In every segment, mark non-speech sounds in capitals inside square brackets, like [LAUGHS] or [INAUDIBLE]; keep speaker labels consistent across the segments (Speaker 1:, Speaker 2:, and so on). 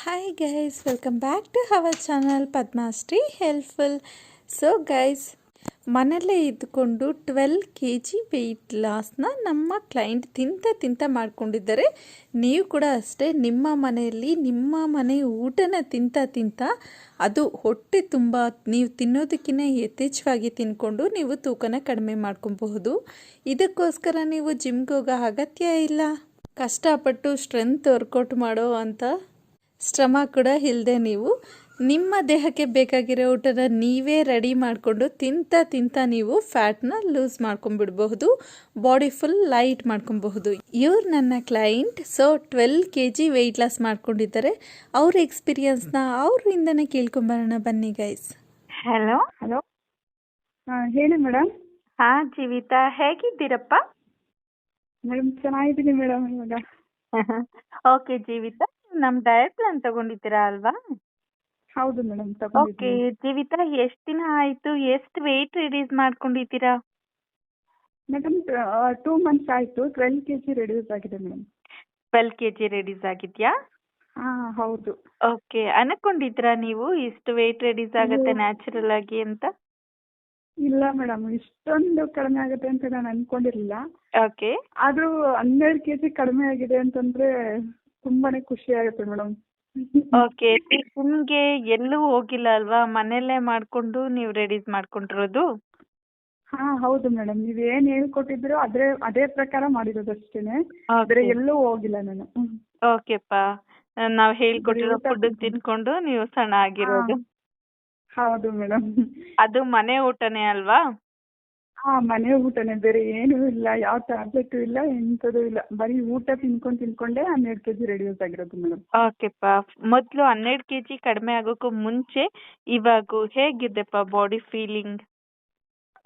Speaker 1: Hi guys welcome back to our channel Padmashree helpful so guys ಮನೆಯಲ್ಲೇ ಇದ್ದುಕೊಂಡು twelve K G weight ಲಾಸ್ನ ನಮ್ಮ client ತಿಂತ ತಿಂತ ಮಾಡ್ಕೊಂಡಿದ್ದಾರೆ. ನೀವು ಕೂಡ ಅಷ್ಟೇ ನಿಮ್ಮ ಮನೆಯಲ್ಲಿ, ನಿಮ್ಮ ಮನೆ ಊಟನ ತಿಂತ ತಿಂತ ಅದು ಹೊಟ್ಟೆ ತುಂಬ, ನೀವು ತಿನ್ನೋದಕ್ಕಿಂತ ಯಥೇಚ್ಛವಾಗಿ ತಿನ್ಕೊಂಡು ನೀವು ತೂಕನ ಕಡಿಮೆ ಮಾಡ್ಕೊಬಹುದು. ಇದಕ್ಕೋಸ್ಕರ ನೀವು ಜಿಮ್ಗೆ ಹೋಗೋ ಅಗತ್ಯ ಇಲ್ಲ. ಕಷ್ಟಪಟ್ಟು ಸ್ಟ್ರೆಂತ್ ವರ್ಕೌಟ್ ಮಾಡೋ ಅಂತ ಶ್ರಮ ಕೂಡ ಇಲ್ಲದೆ ನೀವು ನಿಮ್ಮ ದೇಹಕ್ಕೆ ಬೇಕಾಗಿರೋ ಊಟನ ನೀವೇ ರೆಡಿ ಮಾಡಿಕೊಂಡು ತಿಂತ ತಿಂತ ನೀವು ಫ್ಯಾಟ್ನ ಲೂಸ್ ಮಾಡ್ಕೊಂಡ್ಬಿಡ್ಬಹುದು ಬಾಡಿ ಫುಲ್ ಲೈಟ್ ಮಾಡ್ಕೊಬಹುದು ಇವ್ರು ನನ್ನ client so twelve K G weight loss ಮಾಡ್ಕೊಂಡಿದ್ದಾರೆ. ಅವ್ರ ಎಕ್ಸ್ಪೀರಿಯನ್ಸ್ನ ಅವರಿಂದನೇ ಕೇಳ್ಕೊಂಬರೋಣ ಬನ್ನಿ ಗೈಸ್. ಹಲೋ
Speaker 2: ಹಲೋ ಹಾಂ ಹೇಳಿ ಮೇಡಮ್
Speaker 1: ಹಾ ಜೀವಿತಾ ಹೇಗಿದ್ದೀರಪ್ಪ?
Speaker 2: ಮೇಡಮ್ ಚೆನ್ನಾಗಿದ್ದೀನಿ ಮೇಡಮ್ ಇವಾಗ. [LAUGHS]
Speaker 1: ಓಕೆ ಜೀವಿತ. ನಮ್ಮ ಡಯಟ್ ಪ್ಲಾನ್ ತಗೊಂಡಿದ್ದೀರಾ ಅಲ್ವಾ?
Speaker 2: ಹೌದು ಮೇಡಮ್
Speaker 1: ಓಕೆ
Speaker 2: ತಗೊಂಡಿದ್ದೀನಿ
Speaker 1: ಜೀವಿತ ಎಷ್ಟ್ ದಿನ ಆಯ್ತು? ಎಷ್ಟ್ ವೆಯ್ಟ್ ರಿಡ್ಯೂಸ್ ಮಾಡ್ಕೊಂಡಿದ್ದೀರಾ?
Speaker 2: ಮೇಡಮ್ ಟೂ ಮಂತ್ಸ್ ಆಯ್ತು. ಟ್ವೆಲ್ ಕೆ ಜಿ ರೆಡ್ಯೂಸ್ ಆಗಿದೆ ಮೇಡಮ್
Speaker 1: ಟ್ವೆಲ್ ಕೆ ಜಿ ಆಗಿದ್ಯಾ?
Speaker 2: ಹಾಂ ಹೌದು.
Speaker 1: ಓಕೆ ಅನ್ಕೊಂಡಿದ್ರಾ ನೀವು ಇಷ್ಟು ವೆಯ್ಟ್ ರೆಡೀಸ್ ಆಗುತ್ತೆ
Speaker 2: ಇಲ್ಲ.
Speaker 1: ನ್ಯಾಚುರಲ್ ಆಗಿ ಅಂತ?
Speaker 2: ಇಲ್ಲ ಮೇಡಮ್ ಇಷ್ಟೊಂದು ಕಡಿಮೆ ಆಗುತ್ತೆ ಅಂತ ನಾನು ಅನ್ಕೊಂಡಿರ್ಲಿಲ್ಲ.
Speaker 1: ಓಕೆ
Speaker 2: ಆದರೂ ಹನ್ನೆರಡು ಕೆ ಜಿ ಕಡಿಮೆ ಆಗಿದೆ ಅಂತಂದರೆ ತುಂಬಾನೇ ಖುಷಿ ಆಗುತ್ತೆ ಮೇಡಮ್.
Speaker 1: ಓಕೆ ನಿಮ್ಗೆ ಎಲ್ಲೂ ಹೋಗಿಲ್ಲ ಅಲ್ವಾ? ಮನೆಯಲ್ಲೇ ಮಾಡ್ಕೊಂಡು ನೀವು ರೆಡೀಸ್ ಮಾಡ್ಕೊಂಡಿರೋದು?
Speaker 2: ಹಾ ಹೌದು ಮೇಡಮ್. ನೀವ್ ಏನ್ ಹೇಳ್ಕೊಟ್ಟಿದ್ರು ಅದೇ ಅದೇ ಪ್ರಕಾರ ಮಾಡಿರೋದು ಅಷ್ಟೇನೆ. ಆದ್ರೆ ಎಲ್ಲೂ ಹೋಗಿಲ್ಲ ನಾನು. ಓಕೆ
Speaker 1: ಓಕೆಪ್ಪ ನಾವ್ ಹೇಳ್ಕೊಟ್ಟಿರೋ ಫುಡ್ ತಿನ್ಕೊಂಡು ನೀವು ಸಣ್ಣ ಆಗಿರೋದು
Speaker 2: ಹೌದು ಮೇಡಮ್.
Speaker 1: ಅದು ಮನೆ ಊಟನೇ ಅಲ್ವಾ?
Speaker 2: ಹಾ ಮನೆ ಊಟನೇ ಬೇರೆ ಏನೂ ಇಲ್ಲ ಯಾವ ಟ್ಯಾಬ್ಲೆಟು ಇಲ್ಲ ಎಂತದೂ ಇಲ್ಲ. ಬರೀ ಊಟ ತಿನ್ಕೊಂಡ್ ತಿನ್ಕೊಂಡೆ ಹನ್ನೆರಡು ಕೆಜಿ ರೆಡ್ಯೂಸ್ ಆಗಿರೋದು ಮೇಡಮ್
Speaker 1: ಓಕೆಪ್ಪ ಮೊದಲು ಹನ್ನೆರಡು ಕೆಜಿ ಕಡಿಮೆ ಆಗೋಕ್ಕೂ ಮುಂಚೆ ಇವಾಗ ಹೇಗಿದೆಪ್ಪ ಬಾಡಿ ಫೀಲಿಂಗ್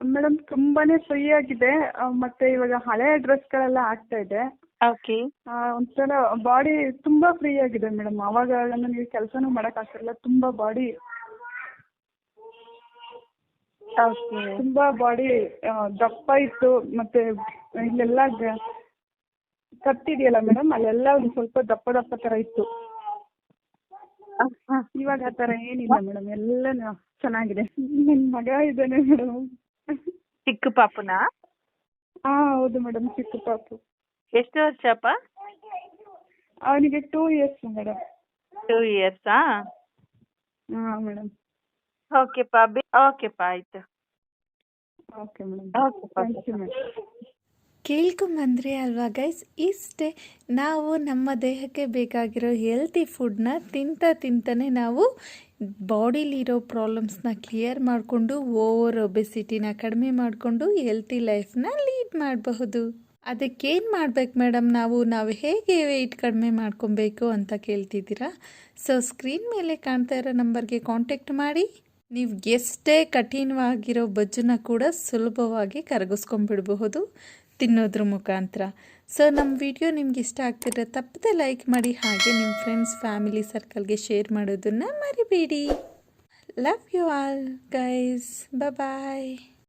Speaker 2: ಮೇಡಮ್ ತುಂಬಾನೇ ಫ್ರೀ ಆಗಿದೆ. ಆ, ಮತ್ತೆ ಇವಾಗ ಹಳೆ ಡ್ರೆಸ್ಗಳೆಲ್ಲ ಆಗ್ತಾ ಇದೆ.
Speaker 1: ಓಕೆ
Speaker 2: ಆ, ಒಂಥರ ಬಾಡಿ ತುಂಬಾ ಫ್ರೀ ಆಗಿದೆ ಮೇಡಮ್ ಅವಾಗ ನನಗೆ ಕೆಲಸನೂ ಮಾಡಕ್ ಆಗ್ತಿರಲಿಲ್ಲ. ತುಂಬಾ ಬಾಡಿ ತುಂಬಾ ಬಾಡಿ ದಪ್ಪ ಇತ್ತು ಮತ್ತೆ ಇಲ್ಲೆಲ್ಲ ಕತ್ತಿದೆಯಲ್ಲ ಮೇಡಮ್ ಅಲ್ಲೆಲ್ಲ ಒಂದು ಸ್ವಲ್ಪ ದಪ್ಪ ದಪ್ಪ ತರ ಇತ್ತು. ಇವಾಗ ಆ ತರ ಏನಿಲ್ಲ ಮೇಡಮ್ ಎಲ್ಲ ಚೆನ್ನಾಗಿದೆ. ನನ್ ಮಗ ಇದ್ದಾನೆ ಮೇಡಮ್
Speaker 1: ಚಿಕ್ಕ ಪಾಪುನ?
Speaker 2: ಹಾ ಹೌದು ಮೇಡಮ್ ಚಿಕ್ಕ ಪಾಪು.
Speaker 1: ಎಷ್ಟು ವರ್ಷಪ್ಪ
Speaker 2: ಅವನಿಗೆ two years madam
Speaker 1: two years
Speaker 2: ಹಾ ಮೇಡಮ್
Speaker 1: ಓಕೆಪ್ಪ ಓಕೆಪ್ಪ ಆಯ್ತು.
Speaker 2: ಓಕೆ ಮೇಡಮ್
Speaker 1: ಓಕೆಪ್ಪ
Speaker 2: ಥ್ಯಾಂಕ್ ಯು ಮೇಡಮ್
Speaker 1: ಕೇಳ್ಕೊಂಬಂದ್ರಿ ಅಲ್ವಾ ಗೈಸ್ ಇಷ್ಟೇ ನಾವು ನಮ್ಮ ದೇಹಕ್ಕೆ ಬೇಕಾಗಿರೋ ಹೆಲ್ತಿ ಫುಡ್ನ ತಿಂತ ತಿಂತಾನೆ ನಾವು ಬಾಡಿಲಿರೋ ಪ್ರಾಬ್ಲಮ್ಸ್ನ ಕ್ಲಿಯರ್ ಮಾಡಿಕೊಂಡು ಓವರ್ ಒಬೆಸಿಟಿನ ಕಡಿಮೆ ಮಾಡಿಕೊಂಡು ಹೆಲ್ತಿ ಲೈಫ್ನ ಲೀಡ್ ಮಾಡಬಹುದು. ಅದಕ್ಕೇನು ಮಾಡ್ಬೇಕು ಮೇಡಮ್ ನಾವು ನಾವು ಹೇಗೆ ವೆಯ್ಟ್ ಕಡಿಮೆ ಮಾಡ್ಕೊಬೇಕು ಅಂತ ಕೇಳ್ತಿದ್ದೀರಾ? ಸೊ ಸ್ಕ್ರೀನ್ ಮೇಲೆ ಕಾಣ್ತಾ ಇರೋ ನಂಬರ್ಗೆ ಕಾಂಟ್ಯಾಕ್ಟ್ ಮಾಡಿ. ನೀವು ಎಷ್ಟೇ ಕಠಿಣವಾಗಿರೋ ಬಜ್ಜನ್ನ ಕೂಡ ಸುಲಭವಾಗಿ ಕರಗಿಸ್ಕೊಂಡ್ಬಿಡಬಹುದು ತಿನ್ನೋದ್ರ ಮುಖಾಂತರ. ಸೊ ನಮ್ಮ ವಿಡಿಯೋ ನಿಮ್ಗೆ ಇಷ್ಟ ಆಗ್ತಿದ್ರೆ ತಪ್ಪದೆ ಲೈಕ್ ಮಾಡಿ, ಹಾಗೆ ನಿಮ್ಮ ಫ್ರೆಂಡ್ಸ್ ಫ್ಯಾಮಿಲಿ ಸರ್ಕಲ್ಗೆ ಶೇರ್ ಮಾಡೋದನ್ನು ಮರಿಬೇಡಿ. Love you all guys bye